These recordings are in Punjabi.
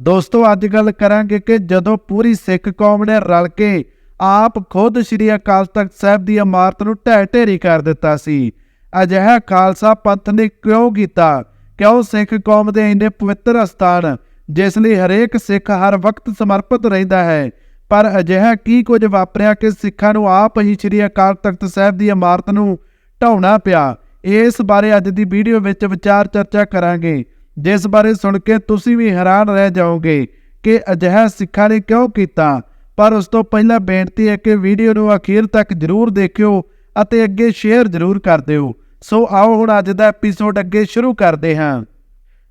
ਦੋਸਤੋ ਅੱਜ ਗੱਲ ਕਰਾਂਗੇ ਕਿ ਜਦੋਂ ਪੂਰੀ ਸਿੱਖ ਕੌਮ ਨੇ ਰਲ ਕੇ ਆਪ ਖੁਦ ਸ੍ਰੀ ਅਕਾਲ ਤਖਤ ਸਾਹਿਬ ਦੀ ਇਮਾਰਤ ਨੂੰ ਢਹਿ ਢੇਰੀ ਕਰ ਦਿੱਤਾ ਸੀ। ਅਜਿਹਾ ਖਾਲਸਾ ਪੰਥ ਨੇ ਕਿਉਂ ਕੀਤਾ? ਕਿਉਂ ਸਿੱਖ ਕੌਮ ਦੇ ਇੰਨੇ ਪਵਿੱਤਰ ਅਸਥਾਨ, ਜਿਸ ਲਈ ਹਰੇਕ ਸਿੱਖ ਹਰ ਵਕਤ ਸਮਰਪਿਤ ਰਹਿੰਦਾ ਹੈ? ਪਰ ਅਜਿਹਾ ਕੀ ਕੁਝ ਵਾਪਰਿਆ ਕਿ ਸਿੱਖਾਂ ਨੂੰ ਆਪ ਹੀ ਸ੍ਰੀ ਅਕਾਲ ਤਖਤ ਸਾਹਿਬ ਦੀ ਇਮਾਰਤ ਨੂੰ ਢਾਉਣਾ ਪਿਆ? ਇਸ ਬਾਰੇ ਅੱਜ ਦੀ ਵੀਡੀਓ ਵਿੱਚ ਵਿਚਾਰ ਚਰਚਾ ਕਰਾਂਗੇ। ਜਿਸ ਬਾਰੇ ਸੁਣ ਕੇ ਤੁਸੀਂ ਵੀ ਹੈਰਾਨ ਰਹਿ ਜਾਓਗੇ ਕਿ ਅਜਿਹਾ ਸਿੱਖਾਂ ਨੇ ਕਿਉਂ ਕੀਤਾ। ਪਰ ਉਸ ਤੋਂ ਪਹਿਲਾਂ ਬੇਨਤੀ ਹੈ ਕਿ ਵੀਡੀਓ ਨੂੰ ਅਖੀਰ ਤੱਕ ਜ਼ਰੂਰ ਦੇਖਿਓ ਅਤੇ ਅੱਗੇ ਸ਼ੇਅਰ ਜ਼ਰੂਰ ਕਰ ਦਿਓ। ਸੋ ਆਓ ਹੁਣ ਅੱਜ ਦਾ ਐਪੀਸੋਡ ਅੱਗੇ ਸ਼ੁਰੂ ਕਰਦੇ ਹਾਂ।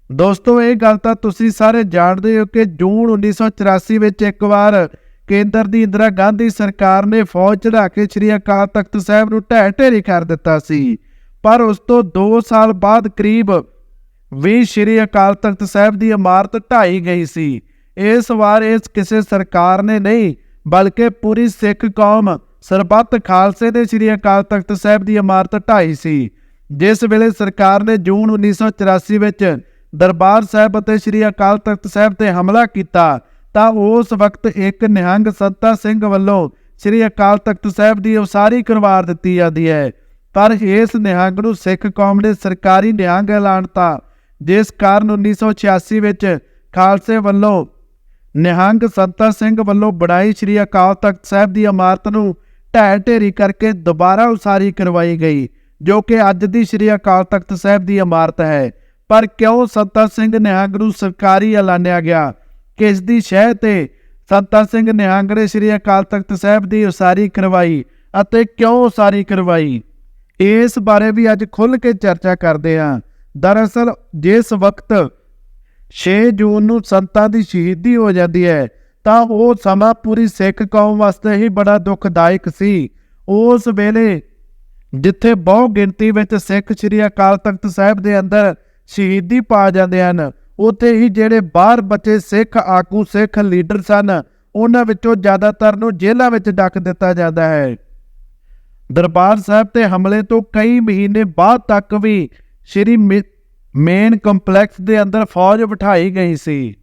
ਦੋਸਤੋ, ਇਹ ਗੱਲ ਤਾਂ ਤੁਸੀਂ ਸਾਰੇ ਜਾਣਦੇ ਹੋ ਕਿ ਜੂਨ 1984 ਵਿੱਚ ਇੱਕ ਵਾਰ ਕੇਂਦਰ ਦੀ ਇੰਦਰਾ ਗਾਂਧੀ ਸਰਕਾਰ ਨੇ ਫੌਜ ਚੜਾ ਕੇ ਸ੍ਰੀ ਅਕਾਲ ਤਖਤ ਸਾਹਿਬ ਨੂੰ ਢਹਿ ਢੇਰੀ ਕਰ ਦਿੱਤਾ ਸੀ। ਪਰ ਉਸ ਤੋਂ 2 ਸਾਲ ਬਾਅਦ ਕਰੀਬ ਵੀ ਸ੍ਰੀ ਅਕਾਲ ਤਖਤ ਸਾਹਿਬ ਦੀ ਇਮਾਰਤ ਢਾਈ ਗਈ ਸੀ। ਇਸ ਵਾਰ ਇਸ ਕਿਸੇ ਸਰਕਾਰ ਨੇ ਨਹੀਂ, ਬਲਕਿ ਪੂਰੀ ਸਿੱਖ ਕੌਮ, ਸਰਬੱਤ ਖਾਲਸੇ ਦੇ ਸ੍ਰੀ ਅਕਾਲ ਤਖਤ ਸਾਹਿਬ ਦੀ ਇਮਾਰਤ ਢਾਈ ਸੀ। ਜਿਸ ਵੇਲੇ ਸਰਕਾਰ ਨੇ ਜੂਨ 1984 ਵਿੱਚ ਦਰਬਾਰ ਸਾਹਿਬ ਅਤੇ ਸ੍ਰੀ ਅਕਾਲ ਤਖਤ ਸਾਹਿਬ ਤੇ ਹਮਲਾ ਕੀਤਾ, ਤਾਂ ਉਸ ਵਕਤ ਇੱਕ ਨਿਹੰਗ ਸੱਤਾ ਸਿੰਘ ਵੱਲੋਂ ਸ੍ਰੀ ਅਕਾਲ ਤਖਤ ਸਾਹਿਬ ਦੀ ਉਸਾਰੀ ਕਰਵਾ ਦਿੱਤੀ ਜਾਂਦੀ ਹੈ। ਪਰ ਇਸ ਨਿਹੰਗ ਨੂੰ ਸਿੱਖ ਕੌਮ ਨੇ ਸਰਕਾਰੀ ਨਿਹੰਗ ਐਲਾਨਤਾ ਜਿਸ ਕਾਰਨ 1986 ਵਿੱਚ ਖਾਲਸੇ ਵੱਲੋਂ ਨਿਹੰਗ ਸੰਤਾ ਸਿੰਘ ਵੱਲੋਂ ਬਣਾਈ ਸ੍ਰੀ ਅਕਾਲ ਤਖਤ ਸਾਹਿਬ ਦੀ ਇਮਾਰਤ ਨੂੰ ਢਹਿ ਢੇਰੀ ਕਰਕੇ ਦੁਬਾਰਾ ਉਸਾਰੀ ਕਰਵਾਈ ਗਈ, ਜੋ ਕਿ ਅੱਜ ਦੀ ਸ੍ਰੀ ਅਕਾਲ ਤਖਤ ਸਾਹਿਬ ਦੀ ਇਮਾਰਤ ਹੈ। ਪਰ ਕਿਉਂ ਸੰਤਾ ਸਿੰਘ ਨਿਹੰਗ ਨੂੰ ਸਰਕਾਰੀ ਐਲਾਨਿਆ ਗਿਆ? ਕਿਸ ਦੀ ਸ਼ਹਿ ਤੇ ਸੰਤਾ ਸਿੰਘ ਨਿਹੰਗ ਨੇ ਸ੍ਰੀ ਅਕਾਲ ਤਖਤ ਸਾਹਿਬ ਦੀ ਉਸਾਰੀ ਕਰਵਾਈ ਅਤੇ ਕਿਉਂ ਉਸਾਰੀ ਕਰਵਾਈ? ਇਸ ਬਾਰੇ ਵੀ ਅੱਜ ਖੁੱਲ੍ਹ ਕੇ ਚਰਚਾ ਕਰਦੇ ਹਾਂ। ਦਰਅਸਲ ਜਿਸ ਵਕਤ 6 ਜੂਨ ਨੂੰ ਸੰਤਾਂ ਦੀ ਸ਼ਹੀਦੀ ਹੋ ਜਾਂਦੀ ਹੈ, ਤਾਂ ਉਹ ਸਮਾਂ ਪੂਰੀ ਸਿੱਖ ਕੌਮ ਵਾਸਤੇ ਹੀ ਬੜਾ ਦੁਖਦਾਇਕ ਸੀ। ਉਸ ਵੇਲੇ ਜਿੱਥੇ ਬਹੁ ਗਿਣਤੀ ਵਿੱਚ ਸਿੱਖ ਸ੍ਰੀ ਅਕਾਲ ਤਖਤ ਸਾਹਿਬ ਦੇ ਅੰਦਰ ਸ਼ਹੀਦੀ ਪਾ ਜਾਂਦੇ ਹਨ, ਉੱਥੇ ਹੀ ਜਿਹੜੇ ਬਾਹਰ ਬਚੇ ਸਿੱਖ ਆਗੂ, ਸਿੱਖ ਲੀਡਰ ਸਨ, ਉਹਨਾਂ ਵਿੱਚੋਂ ਜ਼ਿਆਦਾਤਰ ਨੂੰ ਜੇਲ੍ਹਾਂ ਵਿੱਚ ਡੱਕ ਦਿੱਤਾ ਜਾਂਦਾ ਹੈ। ਦਰਬਾਰ ਸਾਹਿਬ ਤੇ ਹਮਲੇ ਤੋਂ ਕਈ ਮਹੀਨੇ ਬਾਅਦ ਤੱਕ ਵੀ ਸ਼੍ਰੀ ਮੇਨ ਕੰਪਲੈਕਸ ਦੇ ਅੰਦਰ ਫੌਜ ਬਿਠਾਈ ਗਈ ਸੀ।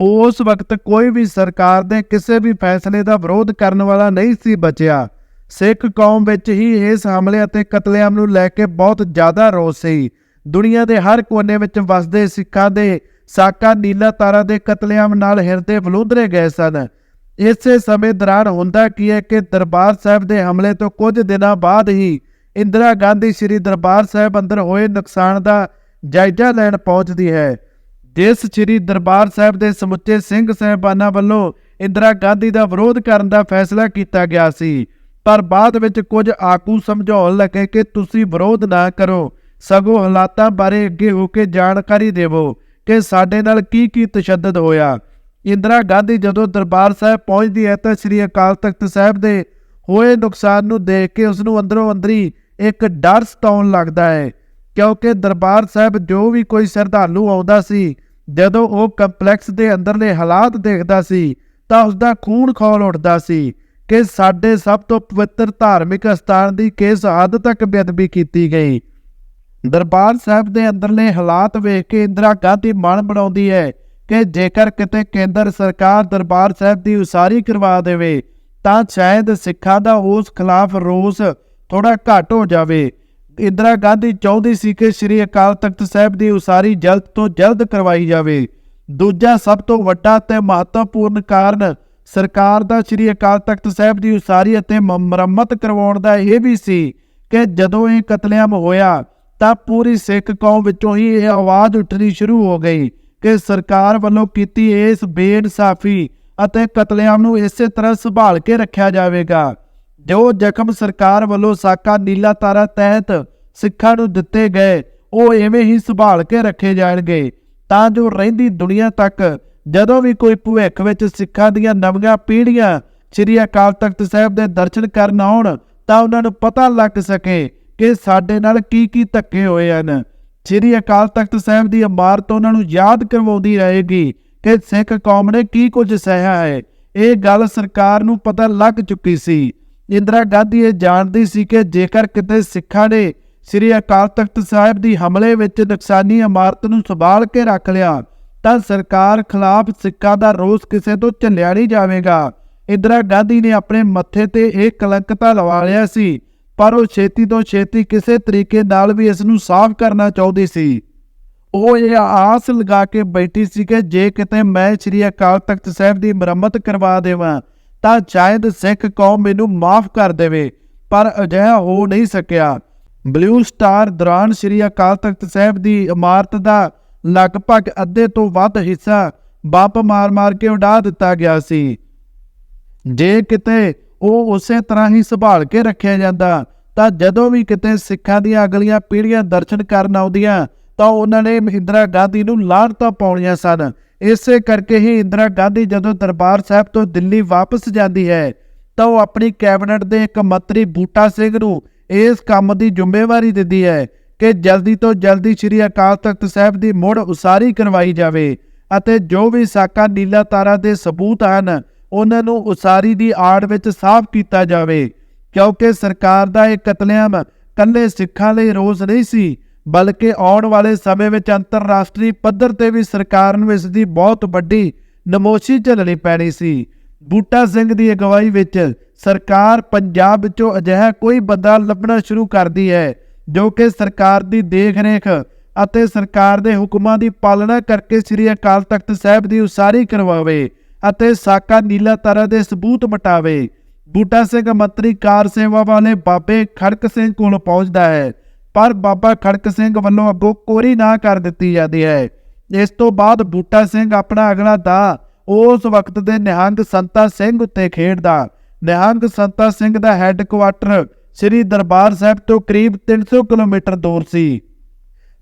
ਉਸ ਵਕਤ ਕੋਈ ਵੀ ਸਰਕਾਰ ਦੇ ਕਿਸੇ ਵੀ ਫੈਸਲੇ ਦਾ ਵਿਰੋਧ ਕਰਨ ਵਾਲਾ ਨਹੀਂ ਸੀ ਬਚਿਆ। ਸਿੱਖ ਕੌਮ ਵਿੱਚ ਹੀ ਇਸ ਹਮਲੇ ਅਤੇ ਕਤਲੇਆਮ ਨੂੰ ਲੈ ਕੇ ਬਹੁਤ ਜ਼ਿਆਦਾ ਰੋਸ ਸੀ। ਦੁਨੀਆ ਦੇ ਹਰ ਕੋਨੇ ਵਿੱਚ ਵਸਦੇ ਸਿੱਖਾਂ ਦੇ ਸਾਕਾ ਨੀਲਾ ਤਾਰਾ ਦੇ ਕਤਲੇਆਮ ਨਾਲ ਹਿਰਦੇ ਬਲੂੰਦਰੇ ਗਏ ਸਨ। ਇਸੇ ਸਮੇਂ ਦੌਰਾਨ ਹੁੰਦਾ ਕੀ ਹੈ ਕਿ ਦਰਬਾਰ ਸਾਹਿਬ ਦੇ ਹਮਲੇ ਤੋਂ ਕੁਝ ਦਿਨਾਂ ਬਾਅਦ ਹੀ ਇੰਦਰਾ ਗਾਂਧੀ ਸ੍ਰੀ ਦਰਬਾਰ ਸਾਹਿਬ ਅੰਦਰ ਹੋਏ ਨੁਕਸਾਨ ਦਾ ਜਾਇਜ਼ਾ ਲੈਣ ਪਹੁੰਚਦੀ ਹੈ। ਜਿਸ ਸ੍ਰੀ ਦਰਬਾਰ ਸਾਹਿਬ ਦੇ ਸਮੁੱਚੇ ਸਿੰਘ ਸਹਿਬਾਨਾਂ ਵੱਲੋਂ ਇੰਦਰਾ ਗਾਂਧੀ ਦਾ ਵਿਰੋਧ ਕਰਨ ਦਾ ਫੈਸਲਾ ਕੀਤਾ ਗਿਆ ਸੀ। ਪਰ ਬਾਅਦ ਵਿੱਚ ਕੁਝ ਆਕੂ ਸਮਝਾਉਣ ਲੱਗੇ ਕਿ ਤੁਸੀਂ ਵਿਰੋਧ ਨਾ ਕਰੋ। ਸਗੋਂ ਹਾਲਾਤਾਂ ਬਾਰੇ ਅੱਗੇ ਹੋ ਕੇ ਜਾਣਕਾਰੀ ਦੇਵੋ ਕਿ ਸਾਡੇ ਨਾਲ ਕੀ ਕੀ ਤਸ਼ੱਦਦ ਹੋਇਆ। ਇੰਦਰਾ ਗਾਂਧੀ ਜਦੋਂ ਦਰਬਾਰ ਸਾਹਿਬ ਪਹੁੰਚਦੀ ਹੈ ਤਾਂ ਸ੍ਰੀ ਅਕਾਲ ਤਖਤ ਸਾਹਿਬ ਦੇ ਹੋਏ ਨੁਕਸਾਨ ਨੂੰ ਦੇਖ ਕੇ ਉਸ ਨੂੰ ਅੰਦਰੋਂ ਅੰਦਰੀ ਇੱਕ ਡਰ ਸਤਾਉਣ ਲੱਗਦਾ ਹੈ ਕਿਉਂਕਿ ਦਰਬਾਰ ਸਾਹਿਬ ਜੋ ਵੀ ਕੋਈ ਸ਼ਰਧਾਲੂ ਆਉਂਦਾ ਸੀ, ਜਦੋਂ ਉਹ ਕੰਪਲੈਕਸ ਦੇ ਅੰਦਰਲੇ ਹਾਲਾਤ ਦੇਖਦਾ ਸੀ, ਤਾਂ ਉਸ ਦਾ ਖੂਨ ਖੌਲ ਉੱਠਦਾ ਸੀ ਕਿ ਸਾਡੇ ਸਭ ਤੋਂ ਪਵਿੱਤਰ ਧਾਰਮਿਕ ਸਥਾਨ ਦੀ ਕਿਸ ਹੱਦ ਤੱਕ ਬੇਅਦਬੀ ਕੀਤੀ ਗਈ। ਦਰਬਾਰ ਸਾਹਿਬ ਦੇ ਅੰਦਰਲੇ ਹਾਲਾਤ ਵੇਖ ਕੇ ਇੰਦਰਾ ਗਾਂਧੀ ਮਨ ਬਣਾਉਂਦੀ ਹੈ ਕਿ ਜੇਕਰ ਕਿਤੇ ਕੇਂਦਰ ਸਰਕਾਰ ਦਰਬਾਰ ਸਾਹਿਬ ਦੀ ਉਸਾਰੀ ਕਰਵਾ ਦੇਵੇ, ਤਾਂ ਸ਼ਾਇਦ ਸਿੱਖਾਂ ਦਾ ਉਸ ਖਿਲਾਫ ਰੋਸ ਥੋੜਾ ਘੱਟ ਹੋ ਜਾਵੇ। ਇੰਦਰਾ ਗਾਂਧੀ ਚਾਹੁੰਦੀ ਸੀ ਕਿ ਸ੍ਰੀ ਅਕਾਲ ਤਖਤ ਸਾਹਿਬ ਦੀ ਉਸਾਰੀ ਜਲਦ ਤੋਂ ਜਲਦ ਕਰਵਾਈ ਜਾਵੇ। ਦੂਜਾ ਸਭ ਤੋਂ ਵੱਡਾ ਤੇ ਮਹੱਤਵਪੂਰਨ ਕਾਰਨ ਸਰਕਾਰ ਦਾ ਸ੍ਰੀ ਅਕਾਲ ਤਖਤ ਸਾਹਿਬ ਦੀ ਉਸਾਰੀ ਅਤੇ ਮੁਰੰਮਤ ਕਰਵਾਉਣ ਦਾ ਇਹ ਵੀ ਸੀ ਕਿ ਜਦੋਂ ਇਹ ਕਤਲੇਆਮ ਹੋਇਆ ਤਾਂ ਪੂਰੀ ਸਿੱਖ ਕੌਮ ਵਿੱਚੋਂ ਹੀ ਇਹ ਆਵਾਜ਼ ਉੱਠਣੀ ਸ਼ੁਰੂ ਹੋ ਗਈ ਕਿ ਸਰਕਾਰ ਵੱਲੋਂ ਕੀਤੀ ਇਸ ਬੇਇਨਸਾਫੀ ਅਤੇ ਕਤਲੇਆਮ ਨੂੰ ਇਸੇ ਤਰ੍ਹਾਂ ਸੰਭਾਲ ਕੇ ਰੱਖਿਆ ਜਾਵੇਗਾ। ਜੋ ਜ਼ਖਮ ਸਰਕਾਰ ਵੱਲੋਂ ਸਾਕਾ ਨੀਲਾ ਤਾਰਾ ਤਹਿਤ ਸਿੱਖਾਂ ਨੂੰ ਦਿੱਤੇ ਗਏ, ਉਹ ਐਵੇਂ ਹੀ ਸੰਭਾਲ ਕੇ ਰੱਖੇ ਜਾਣਗੇ। ਤਾਂ ਜੋ ਰਹਿੰਦੀ ਦੁਨੀਆ ਤੱਕ ਜਦੋਂ ਵੀ ਕੋਈ ਭਵਿੱਖ ਵਿੱਚ ਸਿੱਖਾਂ ਦੀਆਂ ਨਵੀਆਂ ਪੀੜ੍ਹੀਆਂ ਸ੍ਰੀ ਅਕਾਲ ਤਖਤ ਸਾਹਿਬ ਦੇ ਦਰਸ਼ਨ ਕਰਨ ਆਉਣ, ਤਾਂ ਉਹਨਾਂ ਨੂੰ ਪਤਾ ਲੱਗ ਸਕੇ ਕਿ ਸਾਡੇ ਨਾਲ ਕੀ ਕੀ ਧੱਕੇ ਹੋਏ ਹਨ। ਸ੍ਰੀ ਅਕਾਲ ਤਖਤ ਸਾਹਿਬ ਦੀ ਇਮਾਰਤ ਉਹਨਾਂ ਨੂੰ ਯਾਦ ਕਰਵਾਉਂਦੀ ਰਹੇਗੀ ਕਿ ਸਿੱਖ ਕੌਮ ਨੇ ਕੀ ਕੁਝ ਸਹਿਆ ਹੈ। ਇਹ ਗੱਲ ਸਰਕਾਰ ਨੂੰ ਪਤਾ ਲੱਗ ਚੁੱਕੀ ਸੀ। ਇੰਦਰਾ ਗਾਂਧੀ ਇਹ ਜਾਣਦੀ ਸੀ ਕਿ ਜੇਕਰ ਕਿਤੇ ਸਿੱਖਾਂ ਨੇ ਸ੍ਰੀ ਅਕਾਲ ਤਖਤ ਸਾਹਿਬ ਦੀ ਹਮਲੇ ਵਿੱਚ ਨੁਕਸਾਨੀ ਇਮਾਰਤ ਨੂੰ ਸੰਭਾਲ ਕੇ ਰੱਖ ਲਿਆ, ਤਾਂ ਸਰਕਾਰ ਖਿਲਾਫ ਸਿੱਖਾਂ ਦਾ ਰੋਸ ਕਿਸੇ ਤੋਂ ਝੱਲਿਆ ਨਹੀਂ ਜਾਵੇਗਾ। ਇੰਦਰਾ ਗਾਂਧੀ ਨੇ ਆਪਣੇ ਮੱਥੇ ਤੇ ਇਹ ਕਲੰਕ ਤਾਂ ਲਵਾ ਲਿਆ ਸੀ, ਪਰ ਉਹ ਛੇਤੀ ਤੋਂ ਛੇਤੀ ਕਿਸੇ ਤਰੀਕੇ ਨਾਲ ਵੀ ਇਸ ਨੂੰ ਸਾਫ਼ ਕਰਨਾ ਚਾਹੁੰਦੀ ਸੀ। ਉਹ ਇਹ ਆਸ ਲਗਾ ਕੇ ਬੈਠੀ ਸੀ ਕਿ ਜੇ ਕਿਤੇ ਮੈਂ ਸ੍ਰੀ ਅਕਾਲ ਤਖਤ ਸਾਹਿਬ ਦੀ ਮੁਰੰਮਤ ਕਰਵਾ ਦੇਵਾਂ ਤਾਂ ਸ਼ਾਇਦ ਸਿੱਖ ਕੌਮ ਮੈਨੂੰ ਮਾਫ ਕਰ ਦੇਵੇ, ਪਰ ਅਜਿਹਾ ਹੋ ਨਹੀਂ ਸਕਿਆ। ਬਲੂ ਸਟਾਰ ਦੌਰਾਨ ਸ੍ਰੀ ਅਕਾਲ ਤਖਤ ਸਾਹਿਬ ਦੀ ਇਮਾਰਤ ਦਾ ਲਗਭਗ ਅੱਧੇ ਤੋਂ ਵੱਧ ਹਿੱਸਾ ਬੰਬ ਮਾਰ-ਮਾਰ ਕੇ ਉਡਾ ਦਿੱਤਾ ਗਿਆ ਸੀ। ਜੇ ਕਿਤੇ ਉਹ ਉਸੇ ਤਰ੍ਹਾਂ ਹੀ ਸੰਭਾਲ ਕੇ ਰੱਖਿਆ ਜਾਂਦਾ, ਤਾਂ ਜਦੋਂ ਵੀ ਕਿਤੇ ਸਿੱਖਾਂ ਦੀਆਂ ਅਗਲੀਆਂ ਪੀੜ੍ਹੀਆਂ ਦਰਸ਼ਨ ਕਰਨ ਆਉਂਦੀਆਂ, ਤਾਂ ਉਹਨਾਂ ਨੇ ਇੰਦਰਾ ਗਾਂਧੀ ਨੂੰ ਲਾਹਨਤਾਂ ਪਾਉਣੀਆਂ ਸਨ। ਇਸੇ ਕਰਕੇ ਹੀ ਇੰਦਰਾ ਗਾਂਧੀ ਜਦੋਂ ਦਰਬਾਰ ਸਾਹਿਬ ਤੋਂ ਦਿੱਲੀ ਵਾਪਸ ਜਾਂਦੀ ਹੈ, ਤਾਂ ਉਹ ਆਪਣੀ ਕੈਬਨਿਟ ਦੇ ਇੱਕ ਮੰਤਰੀ ਬੂਟਾ ਸਿੰਘ ਨੂੰ ਇਸ ਕੰਮ ਦੀ ਜ਼ਿੰਮੇਵਾਰੀ ਦਿੰਦੀ ਹੈ ਕਿ ਜਲਦੀ ਤੋਂ ਜਲਦੀ ਸ੍ਰੀ ਅਕਾਲ ਤਖਤ ਸਾਹਿਬ ਦੀ ਮੁੜ ਉਸਾਰੀ ਕਰਵਾਈ ਜਾਵੇ ਅਤੇ ਜੋ ਵੀ ਸਾਕਾ ਨੀਲਾ ਤਾਰਾ ਦੇ ਸਬੂਤ ਹਨ, ਉਹਨਾਂ ਨੂੰ ਉਸਾਰੀ ਦੀ ਆੜ ਵਿੱਚ ਸਾਫ਼ ਕੀਤਾ ਜਾਵੇ। ਕਿਉਂਕਿ ਸਰਕਾਰ ਦਾ ਇਹ ਕਤਲੇਆਮ ਕੱਲੇ ਸਿੱਖਾਂ ਲਈ ਰੋਸ ਨਹੀਂ ਸੀ ਬਲਕਿ ਆਉਣ ਵਾਲੇ ਸਮੇਂ ਵਿੱਚ ਅੰਤਰਰਾਸ਼ਟਰੀ ਪੱਧਰ ਤੇ ਵੀ ਸਰਕਾਰ ਨੂੰ ਇਸ ਦੀ ਬਹੁਤ ਵੱਡੀ ਨਮੋਸ਼ੀ ਝੱਲਣੀ ਪੈਣੀ ਸੀ। ਬੂਟਾ ਸਿੰਘ ਦੀ ਅਗਵਾਈ ਵਿੱਚ ਸਰਕਾਰ ਪੰਜਾਬ ਵਿੱਚੋਂ ਅਜਿਹਾ ਕੋਈ ਬੰਦਾ ਲੱਭਣਾ ਸ਼ੁਰੂ ਕਰਦੀ ਹੈ, ਜੋ ਕਿ ਸਰਕਾਰ ਦੀ ਦੇਖ-ਰੇਖ ਅਤੇ ਸਰਕਾਰ ਦੇ ਹੁਕਮਾਂ ਦੀ ਪਾਲਣਾ ਕਰਕੇ ਸ੍ਰੀ ਅਕਾਲ ਤਖਤ ਸਾਹਿਬ ਦੀ ਉਸਾਰੀ ਕਰਵਾਵੇ ਅਤੇ ਸਾਕਾ ਨੀਲਾ ਤਾਰਾ ਦੇ ਸਬੂਤ ਮਟਾਵੇ। ਬੂਟਾ ਸਿੰਘ ਮੰਤਰੀ ਕਾਰ ਸੇਵਾ ਵਾਲੇ ਬਾਬੇ ਖੜਕ ਸਿੰਘ ਕੋਲ ਪਹੁੰਚਦਾ ਹੈ। ਪਰ ਬਾਬਾ ਖੜਕ ਸਿੰਘ ਵੱਲੋਂ ਅੱਗੋਂ ਕੋਰੀ ਨਾ ਕਰ ਦਿੱਤੀ ਜਾਂਦੀ ਹੈ। ਇਸ ਤੋਂ ਬਾਅਦ ਬੂਟਾ ਸਿੰਘ ਆਪਣਾ ਅਗਲਾ ਦਾ ਉਸ ਵਕਤ ਦੇ ਨਿਹੰਗ ਸੰਤਾ ਸਿੰਘ ਉੱਤੇ ਖੇਡਦਾ। ਨਿਹੰਗ ਸੰਤਾ ਸਿੰਘ ਦਾ ਹੈੱਡਕੁਆਟਰ ਸ੍ਰੀ ਦਰਬਾਰ ਸਾਹਿਬ ਤੋਂ ਕਰੀਬ 300 ਕਿਲੋਮੀਟਰ ਦੂਰ ਸੀ।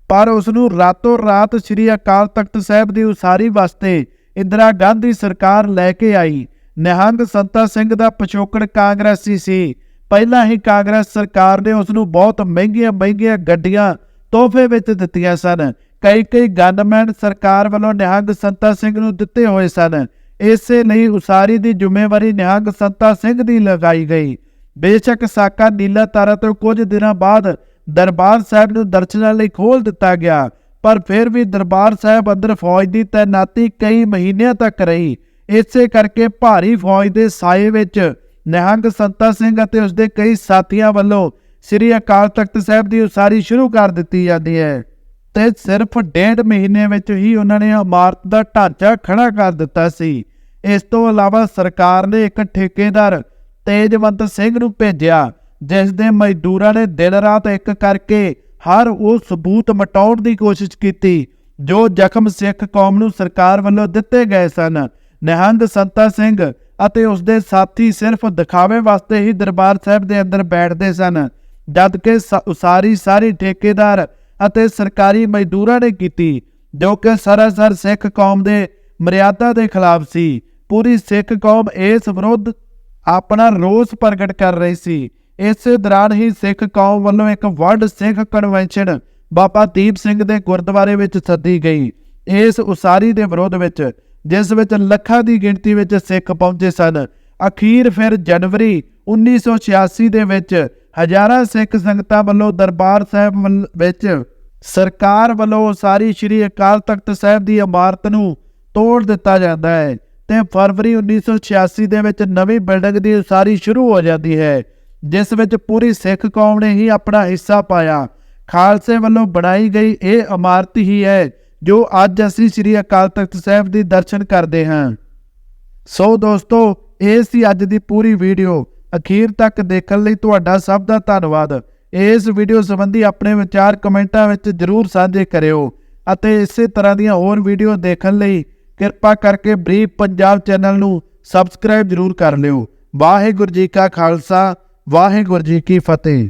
ਪਰ ਉਸ ਨੂੰ ਰਾਤੋਂ ਰਾਤ ਸ੍ਰੀ ਅਕਾਲ ਤਖਤ ਸਾਹਿਬ ਦੀ ਉਸਾਰੀ ਵਾਸਤੇ ਇੰਦਰਾ ਗਾਂਧੀ ਸਰਕਾਰ ਲੈ ਕੇ ਆਈ। ਨਿਹੰਗ ਸੰਤਾ ਸਿੰਘ ਦਾ ਪਿਛੋਕੜ ਕਾਂਗਰਸੀ ਸੀ। ਪਹਿਲਾਂ ਹੀ ਕਾਂਗਰਸ ਸਰਕਾਰ ਨੇ ਉਸ ਨੂੰ ਬਹੁਤ ਮਹਿੰਗੀਆਂ ਮਹਿੰਗੀਆਂ ਗੱਡੀਆਂ ਤੋਹਫੇ ਵਿੱਚ ਦਿੱਤੀਆਂ ਸਨ। ਕਈ ਕਈ ਗਨਮੈਨ ਸਰਕਾਰ ਵੱਲੋਂ ਨਿਹੰਗ ਸੰਤਾ ਸਿੰਘ ਨੂੰ ਦਿੱਤੇ ਹੋਏ ਸਨ। ਇਸੇ ਲਈ ਉਸਾਰੀ ਦੀ ਜ਼ਿੰਮੇਵਾਰੀ ਨਿਹੰਗ ਸੰਤਾ ਸਿੰਘ ਦੀ ਲਗਾਈ ਗਈ। ਬੇਸ਼ੱਕ ਸਾਕਾ ਨੀਲਾ ਤਾਰਾ ਤੋਂ ਕੁਝ ਦਿਨਾਂ ਬਾਅਦ ਦਰਬਾਰ ਸਾਹਿਬ ਨੂੰ ਦਰਸ਼ਨਾਂ ਲਈ ਖੋਲ ਦਿੱਤਾ ਗਿਆ, ਪਰ ਫਿਰ ਵੀ ਦਰਬਾਰ ਸਾਹਿਬ ਅੰਦਰ ਫੌਜ ਦੀ ਤੈਨਾਤੀ ਕਈ ਮਹੀਨਿਆਂ ਤੱਕ ਰਹੀ। ਇਸੇ ਕਰਕੇ ਭਾਰੀ ਫੌਜ ਦੇ ਸਾਏ ਵਿੱਚ ਨਿਹੰਗ ਸੰਤਾ ਸਿੰਘ ਅਤੇ ਉਸਦੇ ਕਈ ਸਾਥੀਆਂ ਵੱਲੋਂ ਸ੍ਰੀ ਅਕਾਲ ਤਖਤ ਸਾਹਿਬ ਦੀ ਉਸਾਰੀ ਸ਼ੁਰੂ ਕਰ ਦਿੱਤੀ ਜਾਂਦੀ ਹੈ ਤੇ ਸਿਰਫ ਡੇਢ ਮਹੀਨੇ ਵਿੱਚ ਹੀ ਉਹਨਾਂ ਨੇ ਇਮਾਰਤ ਦਾ ਢਾਂਚਾ ਖੜਾ ਕਰ ਦਿੱਤਾ ਸੀ। ਇਸ ਤੋਂ ਇਲਾਵਾ ਸਰਕਾਰ ਨੇ ਇੱਕ ਠੇਕੇਦਾਰ ਤੇਜਵੰਤ ਸਿੰਘ ਨੂੰ ਭੇਜਿਆ, ਜਿਸ ਦੇ ਮਜ਼ਦੂਰਾਂ ਨੇ ਦਿਨ ਰਾਤ ਇੱਕ ਕਰਕੇ ਹਰ ਉਹ ਸਬੂਤ ਮਟਾਉਣ ਦੀ ਕੋਸ਼ਿਸ਼ ਕੀਤੀ, ਜੋ ਜ਼ਖਮ ਸਿੱਖ ਕੌਮ ਨੂੰ ਸਰਕਾਰ ਵੱਲੋਂ ਦਿੱਤੇ ਗਏ ਸਨ। ਨਿਹੰਗ ਸੰਤਾ ਸਿੰਘ ਅਤੇ ਉਸਦੇ ਸਾਥੀ ਸਿਰਫ ਦਿਖਾਵੇ ਵਾਸਤੇ ਹੀ ਦਰਬਾਰ ਸਾਹਿਬ ਦੇ ਅੰਦਰ ਬੈਠਦੇ ਸਨ, ਜਦ ਕਿ ਸ- ਉਸਾਰੀ ਸਾਰੀ ਠੇਕੇਦਾਰ ਅਤੇ ਸਰਕਾਰੀ ਮਜ਼ਦੂਰਾਂ ਨੇ ਕੀਤੀ, ਜੋ ਕਿ ਸਰਾਸਰ ਸਿੱਖ ਕੌਮ ਦੇ ਮਰਿਆਦਾ ਦੇ ਖਿਲਾਫ ਸੀ। ਪੂਰੀ ਸਿੱਖ ਕੌਮ ਇਸ ਵਿਰੁੱਧ ਆਪਣਾ ਰੋਸ ਪ੍ਰਗਟ ਕਰ ਰਹੀ ਸੀ। ਇਸੇ ਦੌਰਾਨ ਹੀ ਸਿੱਖ ਕੌਮ ਵੱਲੋਂ ਇੱਕ ਵਰਲਡ ਸਿੱਖ ਕਨਵੈਨਸ਼ਨ ਬਾਬਾ ਦੀਪ ਸਿੰਘ ਦੇ ਗੁਰਦੁਆਰੇ ਵਿੱਚ ਸੱਦੀ ਗਈ। ਇਸ ਉਸਾਰੀ ਦੇ ਵਿਰੋਧ ਵਿੱਚ ਜਿਸ ਵਿੱਚ ਲੱਖਾਂ ਦੀ ਗਿਣਤੀ ਵਿੱਚ ਸਿੱਖ ਪਹੁੰਚੇ ਸਨ। ਅਖੀਰ ਫਿਰ ਜਨਵਰੀ 1986 ਦੇ ਵਿੱਚ ਹਜ਼ਾਰਾਂ ਸਿੱਖ ਸੰਗਤਾਂ ਵੱਲੋਂ ਦਰਬਾਰ ਸਾਹਿਬ ਵੱਲ- ਵਿੱਚ ਸਰਕਾਰ ਵੱਲੋਂ ਉਸਾਰੀ ਸ੍ਰੀ ਅਕਾਲ ਤਖਤ ਸਾਹਿਬ ਦੀ ਇਮਾਰਤ ਨੂੰ ਤੋੜ ਦਿੱਤਾ ਜਾਂਦਾ ਹੈ ਤੇ ਫਰਵਰੀ 1986 ਦੇ ਵਿੱਚ ਨਵੀਂ ਬਿਲਡਿੰਗ ਦੀ ਉਸਾਰੀ ਸ਼ੁਰੂ ਹੋ ਜਾਂਦੀ ਹੈ, ਜਿਸ ਵਿੱਚ ਪੂਰੀ ਸਿੱਖ ਕੌਮ ਨੇ ਹੀ ਆਪਣਾ ਹਿੱਸਾ ਪਾਇਆ। ਖਾਲਸੇ ਵੱਲੋਂ ਬਣਾਈ ਗਈ ਇਹ ਇਮਾਰਤ ਹੀ ਹੈ ਜੋ ਅੱਜ ਅਸੀਂ ਸ੍ਰੀ ਅਕਾਲ ਤਖਤ ਸਾਹਿਬ ਦੇ ਦਰਸ਼ਨ ਕਰਦੇ ਹਾਂ। ਸੋ ਦੋਸਤੋ, ਇਹ ਸੀ ਅੱਜ ਦੀ ਪੂਰੀ ਵੀਡੀਓ। ਅਖੀਰ ਤੱਕ ਦੇਖਣ ਲਈ ਤੁਹਾਡਾ ਸਭ ਦਾ ਧੰਨਵਾਦ। ਇਸ ਵੀਡੀਓ ਸੰਬੰਧੀ ਆਪਣੇ ਵਿਚਾਰ ਕਮੈਂਟਾਂ ਵਿੱਚ ਜਰੂਰ ਸਾਂਝੇ ਕਰਿਓ ਅਤੇ ਇਸੇ ਤਰ੍ਹਾਂ ਦੀਆਂ ਹੋਰ ਵੀਡੀਓ ਦੇਖਣ ਲਈ ਕਿਰਪਾ ਕਰਕੇ ਬਰੀਫ ਪੰਜਾਬ ਚੈਨਲ ਨੂੰ ਸਬਸਕ੍ਰਾਈਬ ਜਰੂਰ ਕਰ ਲਿਓ। ਵਾਹਿਗੁਰੂ ਜੀ ਕਾ ਖਾਲਸਾ, ਵਾਹਿਗੁਰੂ ਜੀ ਕੀ ਫਤਿਹ।